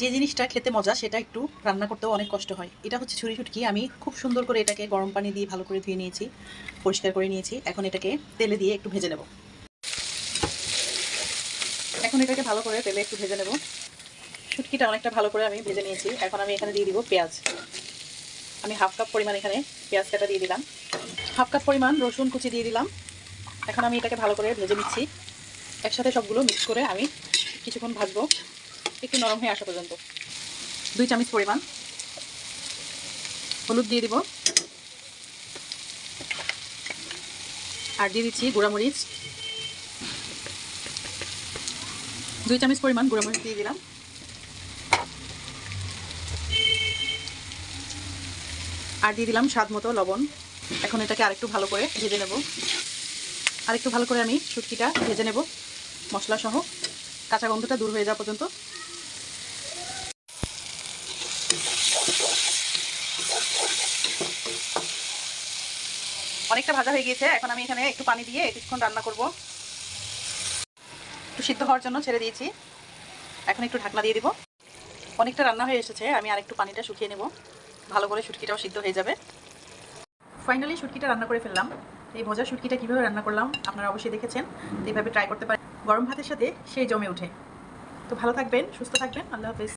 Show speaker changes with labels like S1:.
S1: যে জিনিসটা খেতে মজা, সেটা একটু রান্না করতেও অনেক কষ্ট হয়। এটা হচ্ছে ছুরি ছুটকি আমি খুব সুন্দর করে এটাকে গরম পানি দিয়ে ভালো করে ধুয়ে নিয়েছি, পরিষ্কার করে নিয়েছি। এখন এটাকে তেলে দিয়ে একটু ভেজে নেব। এখন এটাকে ভালো করে তেলে একটু ভেজে নেব। শুটকিটা অনেকটা ভালো করে আমি ভেজে নিয়েছি। এখন আমি এখানে দিয়ে দিব পেঁয়াজ। আমি হাফ কাপ পরিমাণ এখানে পেঁয়াজ কাটা দিয়ে দিলাম। হাফ কাপ পরিমাণ রসুন কুচি দিয়ে দিলাম। এখন আমি এটাকে ভালো করে ভেজে নিচ্ছি। একসাথে সবগুলো মিক্স করে আমি কিছুক্ষণ ভাজবো। একটু নরম হয়ে আসা পর্যন্ত। দুই চামচ পরিমাণ হলুদ দিয়ে দিব। আর দিয়ে দিচ্ছি গুঁড়ামরিচ। দুই চামচ পরিমাণ গুঁড়ামরিচ দিয়ে দিলাম। আর দিয়ে দিলাম স্বাদ মতো লবণ। এখন এটাকে আরেকটু ভালো করে ভেজে নেব। আরেকটু ভালো করে আমি শুটকিটা ভেজে নেব। মশলা সহ কাঁচা গন্ধটা দূর হয়ে যাওয়া পর্যন্ত। অনেকটা ভাজা হয়ে গিয়েছে। এখন আমি এখানে একটু পানি দিয়ে কিছুক্ষণ রান্না করব। একটু সিদ্ধ হওয়ার জন্য ছেড়ে দিয়েছি। এখন একটু ঢাকনা দিয়ে দিব। অনেকটা রান্না হয়ে এসেছে। আমি আর একটু পানিটা শুকিয়ে নেব। ভালো করে শুটকিটাও সিদ্ধ হয়ে যাবে। ফাইনালি শুটকিটা রান্না করে ফেললাম। এই ভজা শুটকিটা কীভাবে রান্না করলাম আপনারা অবশ্যই দেখেছেন। তো এইভাবে ট্রাই করতে পারেন। গরম ভাতের সাথে সেই জমে ওঠে। তো ভালো থাকবেন, সুস্থ থাকবেন। আল্লাহ হাফেজ।